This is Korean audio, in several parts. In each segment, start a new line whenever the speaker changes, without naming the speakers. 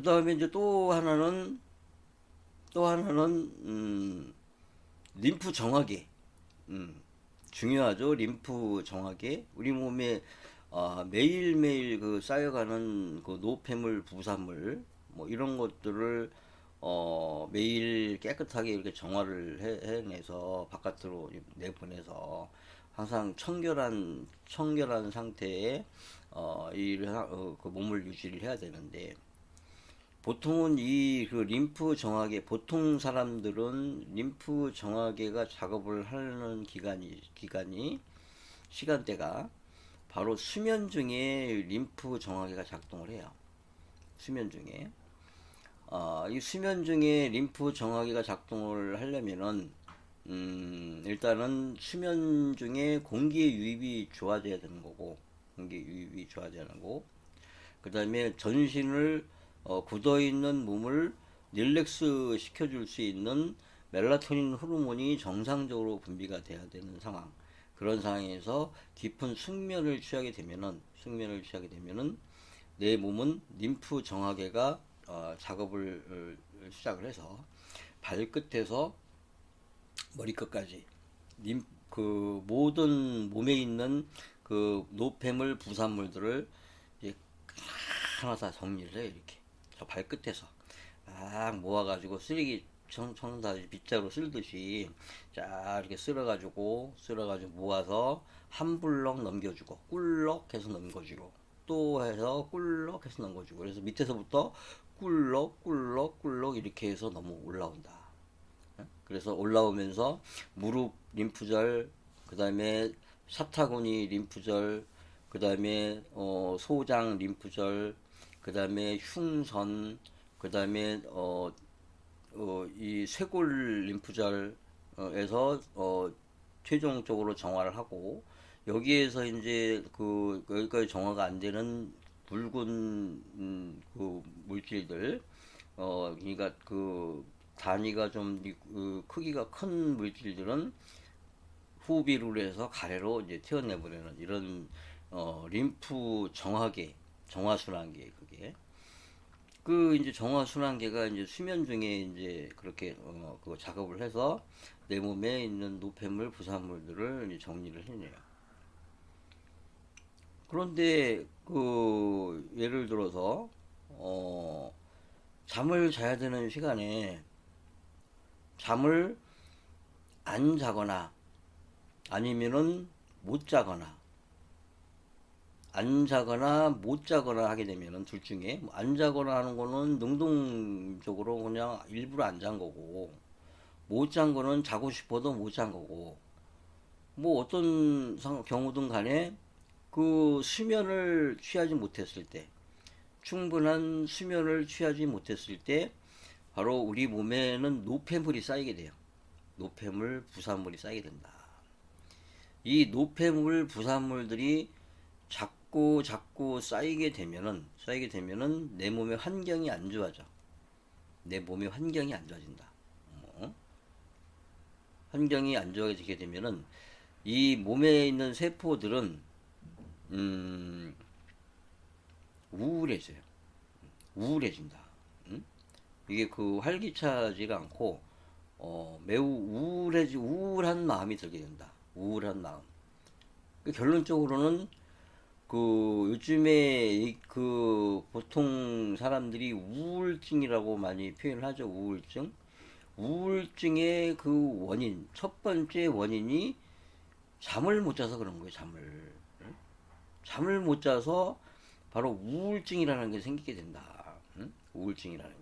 그 다음에 이제 또 하나는 또 하나는 음, 림프 정화계. 음, 중요하죠. 림프 정화계. 우리 몸에 어, 매일매일 그 쌓여가는 그 노폐물, 부산물 뭐 이런 것들을 어, 매일 깨끗하게 이렇게 정화를 해, 해내서 바깥으로 내보내서 항상 청결한 청결한 상태에 어, 이 어, 그 몸을 유지를 해야 되는데 보통은 이 그 림프 정화계 보통 사람들은 림프 정화계가 작업을 하는 기간이 기간이 시간대가 바로 수면 중에 림프 정화계가 작동을 해요. 수면 중에 어, 이 수면 중에 림프 정화계가 작동을 하려면은 음, 일단은 수면 중에 공기의 유입이 좋아져야 되는 거고 공기 유입이 좋아져야 거고 그 다음에 전신을 어, 굳어있는 몸을 릴렉스 시켜줄 수 있는 멜라토닌 호르몬이 정상적으로 분비가 돼야 되는 상황. 그런 상황에서 깊은 숙면을 취하게 되면은, 숙면을 취하게 되면은, 내 몸은 림프 정화계가 어, 작업을 어, 시작을 해서 발끝에서 머리끝까지 림, 그 모든 몸에 있는 그 노폐물 부산물들을 이제 하나 다 정리를 해 이렇게 저 발끝에서 막 모아가지고 쓰레기 청, 청소하듯이 빗자루 쓸듯이 쫙 이렇게 쓸어가지고 쓸어가지고 모아서 한 블럭 넘겨주고 꿀럭 해서 넘겨주고 또 해서 꿀럭 해서 넘겨주고 그래서 밑에서부터 꿀럭 꿀럭 꿀럭 이렇게 해서 넘어 올라온다. 그래서 올라오면서 무릎 림프절 그 다음에 사타구니 림프절 그 다음에 어, 소장 림프절 그 다음에 흉선, 그 다음에 어, 어, 이 쇄골 림프절에서 어, 최종적으로 정화를 하고 여기에서 이제 그 여기까지 정화가 안 되는 붉은 음, 그 물질들 어 그러니까 그 단위가 좀 그 크기가 큰 물질들은 후비로 해서 가래로 이제 튀어내버리는 이런 어 림프 정화계 정화순환계 그게 그 이제 정화순환계가 이제 수면 중에 이제 그렇게 어, 그 작업을 해서 내 몸에 있는 노폐물 부산물들을 정리를 해내요. 그런데 그 예를 들어서 어 잠을 자야 되는 시간에 잠을 안 자거나 아니면은 못 자거나 안 자거나 못 자거나 하게 되면은 둘 중에 뭐안 자거나 하는 거는 능동적으로 그냥 일부러 안 잔 거고 못 잔 거는 자고 싶어도 못 잔 거고 뭐 어떤 경우든 간에 그 수면을 취하지 못했을 때 충분한 수면을 취하지 못했을 때 바로 우리 몸에는 노폐물이 쌓이게 돼요. 노폐물, 부산물이 쌓이게 된다. 이 노폐물, 부산물들이 자꾸 자꾸 자꾸 쌓이게 되면은 쌓이게 되면은 내 몸의 환경이 안 좋아져. 내 몸의 환경이 안 좋아진다. 어? 환경이 안 좋아지게 되면은 이 몸에 있는 세포들은 음, 우울해져요. 우울해진다. 음? 이게 그 활기차지가 않고 어, 매우 우울해지 우울한 마음이 들게 된다. 우울한 마음. 그 결론적으로는 그 요즘에 그 보통 사람들이 우울증이라고 많이 표현을 하죠. 우울증. 우울증의 그 원인, 첫 번째 원인이 잠을 못 자서 그런 거예요, 잠을. 잠을 못 자서 바로 우울증이라는 게 생기게 된다. 응? 우울증이라는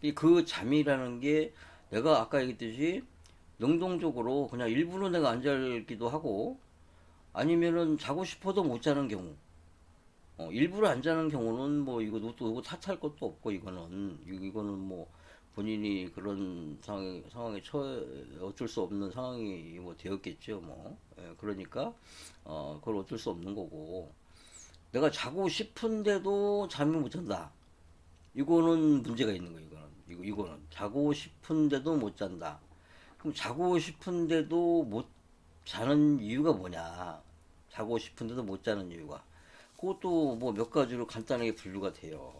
게. 그 잠이라는 게 내가 아까 얘기했듯이 능동적으로 그냥 일부러 내가 안 자기도 하고 아니면은 자고 싶어도 못 자는 경우. 어, 일부러 안 자는 경우는 뭐 이거 또 이거 탓할 것도 없고 이거는. 이거는 뭐 본인이 그런 상황에 상황에 처 어쩔 수 없는 상황이 뭐 되었겠죠 뭐. 예, 그러니까 어 그걸 어쩔 수 없는 거고. 내가 자고 싶은데도 잠이 못 잔다. 이거는 문제가 있는 거예요 이거는. 이거 이거는. 자고 싶은데도 못 잔다. 그럼 자고 싶은데도 못 자는 이유가 뭐냐 자고 싶은데도 못 자는 이유가 그것도 뭐 몇 가지로 간단하게 분류가 돼요.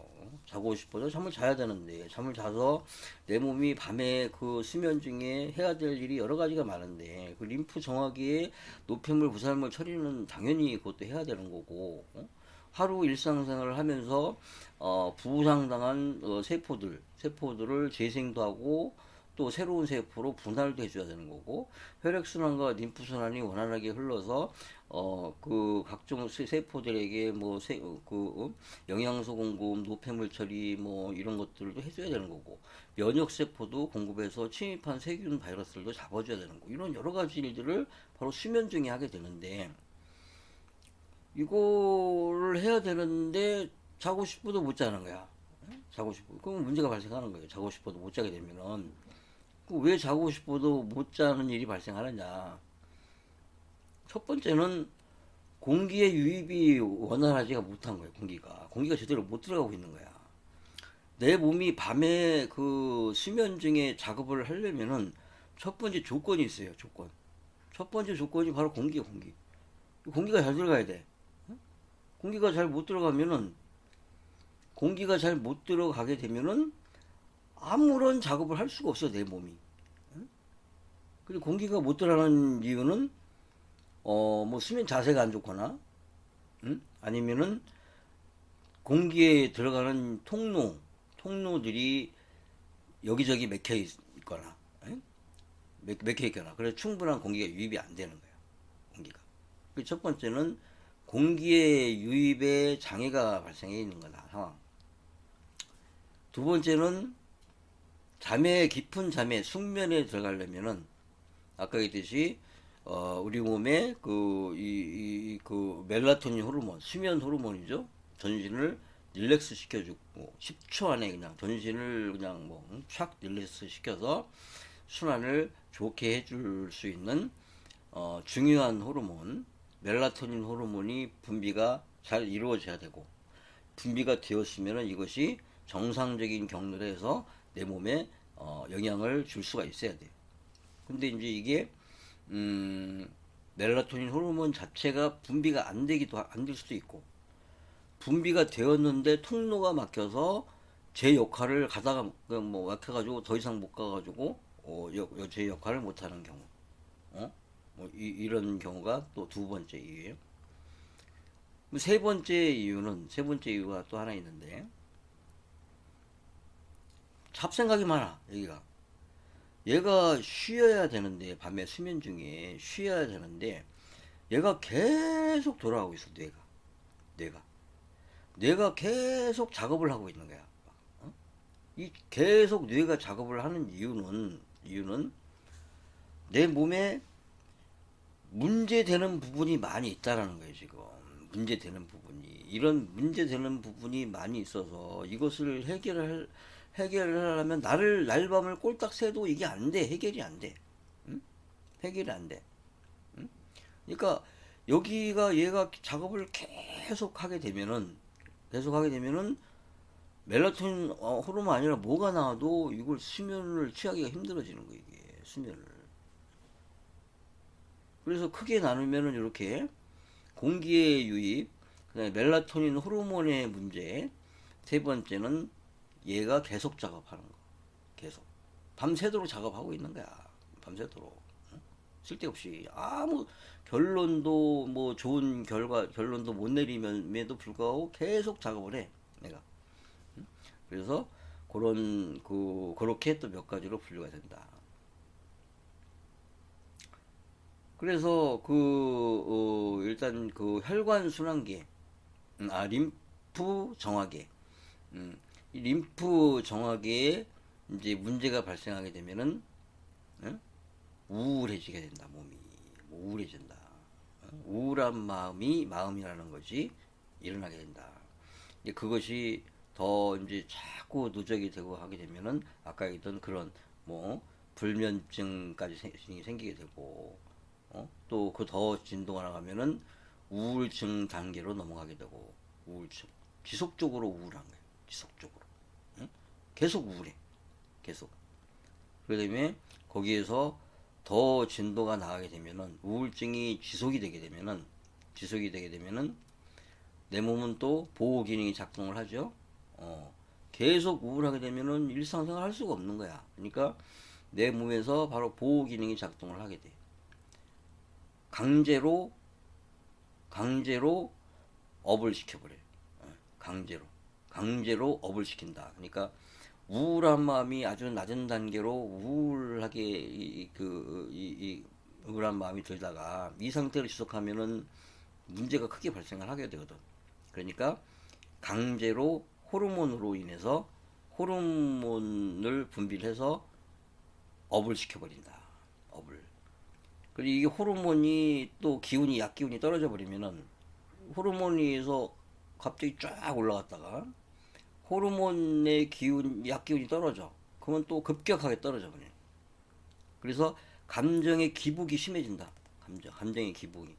자고 싶어도 잠을 자야 되는데 잠을 자서 내 몸이 밤에 그 수면 중에 해야 될 일이 여러 가지가 많은데 그 림프 정화기에 노폐물 부산물 처리는 당연히 그것도 해야 되는 거고 어? 하루 일상생활을 하면서 어, 부상당한 어, 세포들 세포들을 재생도 하고 또 새로운 세포로 분할도 해줘야 되는 거고 혈액순환과 림프순환이 원활하게 흘러서 어 그 각종 세- 세포들에게 뭐그 어, 영양소 공급, 노폐물 처리 뭐 이런 것들도 해줘야 되는 거고 면역 세포도 공급해서 침입한 세균 바이러스들도 잡아줘야 되는 거 이런 여러 가지 일들을 바로 수면 중에 하게 되는데 이거를 해야 되는데 자고 싶어도 못 자는 거야. 자고 싶어. 그럼 문제가 발생하는 거예요. 자고 싶어도 못 자게 되면은 그 왜 자고 싶어도 못 자는 일이 발생하느냐? 첫 번째는 공기의 유입이 원활하지가 못한 거예요. 공기가 공기가 제대로 못 들어가고 있는 거야. 내 몸이 밤에 그 수면 중에 작업을 하려면은 첫 번째 조건이 있어요. 조건. 첫 번째 조건이 바로 공기, 공기. 공기가 잘 들어가야 돼. 공기가 잘 못 들어가면은 공기가 잘 못 들어가게 되면은 아무런 작업을 할 수가 없어 내 몸이. 응? 그리고 공기가 못 들어가는 이유는 어 뭐 수면 자세가 안 좋거나, 응? 아니면은 공기에 들어가는 통로 통로들이 여기저기 맥혀 있거나, 응? 맥- 맥혀 있거나, 그래서 충분한 공기가 유입이 안 되는 거야 공기가. 그 첫 번째는 공기의 유입에 장애가 발생해 있는 거다 상황. 두 번째는 잠에 깊은 잠에 숙면에 들어가려면은 아까 얘기했듯이 어 우리 몸에 그이그 그 멜라토닌 호르몬 수면 호르몬이죠. 전신을 릴렉스 시켜주고 10초 안에 그냥 전신을 그냥 뭐 촥 릴렉스 시켜서 순환을 좋게 해줄 수 있는 어 중요한 호르몬 멜라토닌 호르몬이 분비가 잘 이루어져야 되고 분비가 되었으면 이것이 정상적인 경로로 해서 내 몸에 어, 영향을 줄 수가 있어야 돼요. 근데 이제 이게 음, 멜라토닌 호르몬 자체가 분비가 안 되기도 안 될 수도 있고 분비가 되었는데 통로가 막혀서 제 역할을 가다가 그뭐 막혀가지고 더 이상 못 가가지고 어, 여- 여- 제 역할을 못 하는 경우, 어? 뭐 이, 이런 경우가 또 두 번째 이유예요. 뭐세 번째 이유는 세 번째 이유가 또 하나 있는데 잡생각이 많아 여기가 얘가 쉬어야 되는데 밤에 수면 중에 쉬어야 되는데 얘가 계속 돌아가고 있어 뇌가 뇌가 뇌가 계속 작업을 하고 있는 거야 어? 이 계속 뇌가 작업을 하는 이유는 이유는 내 몸에 문제되는 부분이 많이 있다라는 거예요, 지금. 문제되는 부분이. 이런 문제되는 부분이 많이 있어서 이것을 해결을, 해결을 하려면 나를, 날밤을 꼴딱 새도 이게 안 돼. 해결이 안 돼. 응? 해결이 안 돼. 응? 그러니까 여기가 얘가 작업을 계속 하게 되면은, 계속 하게 되면은 멜라토닌 어, 호르몬 아니라 뭐가 나와도 이걸 수면을 취하기가 힘들어지는 거예요, 이게. 수면을. 그래서 크게 나누면은 이렇게 공기의 유입, 그다음에 멜라토닌 호르몬의 문제, 세 번째는 얘가 계속 작업하는 거, 계속 밤새도록 작업하고 있는 거야, 밤새도록 응? 쓸데없이 아무 결론도 뭐 좋은 결과 결론도 못 내림에도 불구하고 계속 작업을 해, 내가. 응? 그래서 그런 그 그렇게 또 몇 가지로 분류가 된다. 그래서 그 어, 일단 그 혈관 순환계, 음, 아 림프 정화계, 음, 이 림프 정화계에 이제 문제가 발생하게 되면은 응? 우울해지게 된다 몸이 뭐 우울해진다. 어? 우울한 마음이 마음이라는 것이 일어나게 된다. 이제 그것이 더 이제 자꾸 누적이 되고 하게 되면은 아까 얘기했던 그런 뭐 불면증까지 생- 생기게 되고 어? 또 그 더 진도가 나가면은 우울증 단계로 넘어가게 되고 우울증 지속적으로 우울한 거예요. 지속적으로 응? 계속 우울해. 계속. 때문에 거기에서 더 진도가 나가게 되면은 우울증이 지속이 되게 되면은 지속이 되게 되면은 내 몸은 또 보호 기능이 작동을 하죠. 어, 계속 우울하게 되면은 일상생활 할 수가 없는 거야. 그러니까 내 몸에서 바로 보호 기능이 작동을 하게 돼. 강제로 강제로 업을 시켜버려. 어, 강제로 강제로 업을 시킨다. 그러니까 우울한 마음이 아주 낮은 단계로 우울하게 이, 그, 이, 이 우울한 마음이 들다가 이 상태를 지속하면은 문제가 크게 발생을 하게 되거든. 그러니까 강제로 호르몬으로 인해서 호르몬을 분비해서 업을 시켜버린다. 업을. 그리고 이게 호르몬이 또 기운이 약 기운이 떨어져 버리면은 호르몬에서 갑자기 쫙 올라갔다가 호르몬의 기운 약 기운이 떨어져. 그러면 또 급격하게 떨어져 버려. 그래서 감정의 기복이 심해진다. 감정, 감정의 기복이.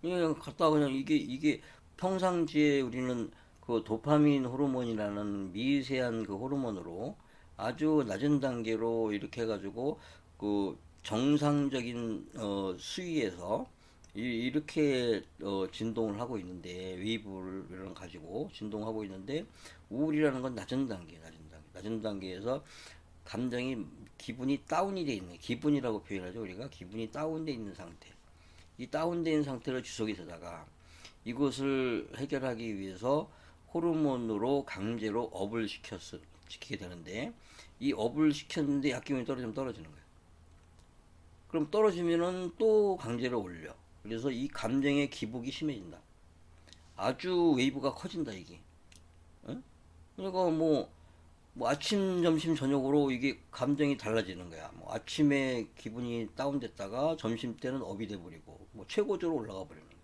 그냥 갖다가 그냥 이게 이게 평상시에 우리는 그 도파민 호르몬이라는 미세한 그 호르몬으로 아주 낮은 단계로 이렇게 해가지고 그 정상적인 어 수위에서 이, 이렇게 어 진동을 하고 있는데 웨이브를 가지고 진동하고 있는데 우울이라는 건 낮은 단계, 낮은 단계, 낮은 단계에서 감정이 기분이 다운이 돼 있는 기분이라고 표현하죠 우리가 기분이 다운돼 있는 상태. 이 다운된 상태를 지속이 되다가 이것을 해결하기 위해서 호르몬으로 강제로 업을 시켰어 시키게 되는데 이 업을 시켰는데 약기운이 떨어지면 떨어지는 거예요. 그럼 떨어지면은 또 강제로 올려. 그래서 이 감정의 기복이 심해진다. 아주 웨이브가 커진다 이게. 응? 그러니까 뭐, 뭐 아침, 점심, 저녁으로 이게 감정이 달라지는 거야. 뭐 아침에 기분이 다운됐다가 점심 때는 업이 돼버리고 뭐 최고조로 올라가 버리는 거야.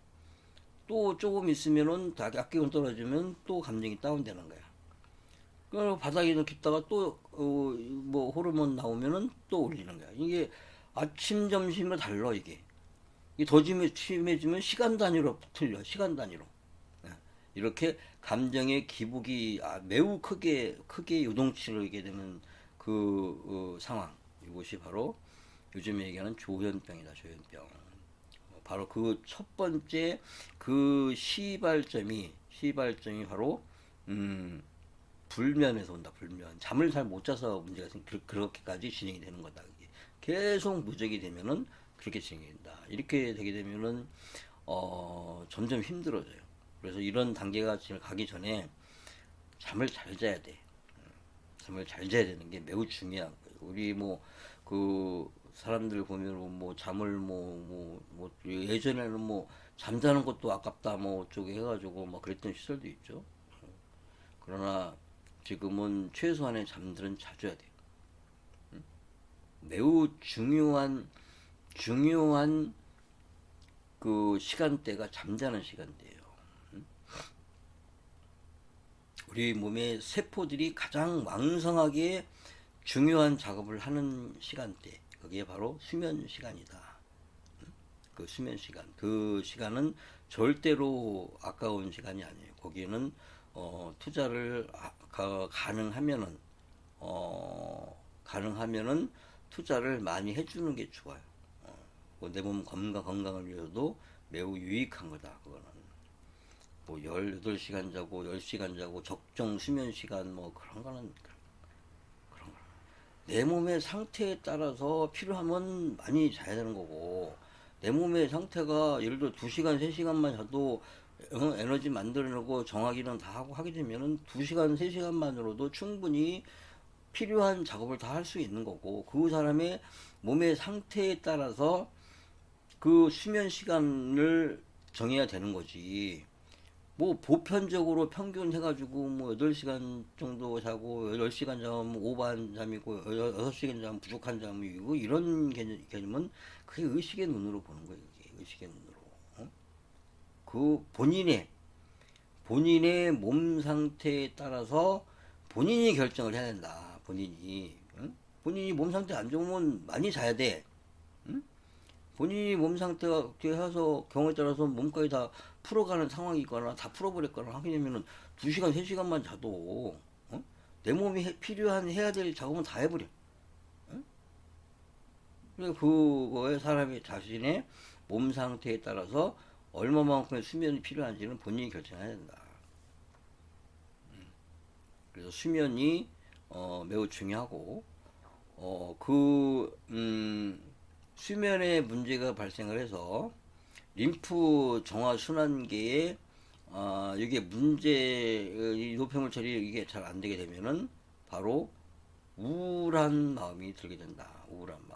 또 조금 있으면은 다 약기운 떨어지면 또 감정이 다운되는 거야. 그 바닥에 이렇게 있다가 또, 어, 뭐 호르몬 나오면은 또 올리는 거야. 이게 아침, 점심을 달라 이게. 이게 더 심해지면 시간 단위로 틀려. 시간 단위로. 예. 이렇게 감정의 기복이 아, 매우 크게 크게 요동치를 하게 되는 그 어, 상황 이것이 바로 요즘 얘기하는 조현병이다 조현병 어, 바로 그 첫 번째 그 시발점이 시발점이 바로 음 불면에서 온다 불면 잠을 잘 못 자서 문제가 생 그, 그렇게까지 진행이 되는 거다 이게. 계속 무적이 되면은 그렇게 진행이 된다 이렇게 되게 되면은 어 점점 힘들어져요 그래서 이런 단계가 지금 가기 전에 잠을 잘 자야 돼. 잠을 잘 자야 되는 게 매우 중요한 거예요. 우리 뭐 그 사람들 보면 뭐 잠을 뭐뭐뭐 예전에는 뭐 잠자는 것도 아깝다 뭐 어쩌고 해가지고 뭐 그랬던 시절도 있죠. 그러나 지금은 최소한의 잠들은 자줘야 돼요. 매우 중요한 중요한 그 시간대가 잠자는 시간대예요. 우리 몸의 세포들이 가장 왕성하게 중요한 작업을 하는 시간대 그게 바로 수면 시간이다. 그 수면 시간 그 시간은 절대로 아까운 시간이 아니에요. 거기에는 어, 투자를 아, 가, 가능하면은 어, 가능하면은 투자를 많이 해주는 게 좋아요. 어, 뭐 내몸 건강 건강을 위해서도 매우 유익한 거다. 그거는. 뭐 18시간 자고 10시간 자고 적정 수면 시간 뭐 그런 거는 그런 거. 내 몸의 상태에 따라서 필요하면 많이 자야 되는 거고 내 몸의 상태가 예를 들어 2시간 3시간만 자도 어, 에너지 만들어내고 정화기는 다 하고 하게 되면은 2시간 3시간만으로도 충분히 필요한 작업을 다 할 수 있는 거고 그 사람의 몸의 상태에 따라서 그 수면 시간을 정해야 되는 거지. 뭐 보편적으로 평균 해가지고 뭐 8시간 정도 자고 10시간 자면 오반 잠이고 6시간 자면 부족한 잠이고 이런 개념, 개념 은 그게 의식의 눈으로 보는 거예요. 그게 의식의 눈으로. 어? 그 본인의 본인의 몸 상태에 따라서 본인이 결정을 해야 된다. 본인이 응? 본인이 몸 상태 안 좋으면 많이 자야 돼. 응? 본인이 몸 상태가 어떻게 해서 경우에 따라서 몸까지 다 풀어가는 상황이거나 다 풀어버렸거나 하게 되면은 2시간, 3시간만 자도 어? 내 몸이 해, 필요한 해야 될 작업은 다 해버려. 어? 그거에 사람이 자신의 몸 상태에 따라서 얼마만큼의 수면이 필요한지는 본인이 결정해야 된다. 음. 그래서 수면이 어, 매우 중요하고 어, 그 음, 수면에 문제가 발생을 해서 림프 정화 순환계에 아, 이게 문제 이 노폐물 처리 이게 잘 안 되게 되면은 바로 우울한 마음이 들게 된다. 우울한 마음.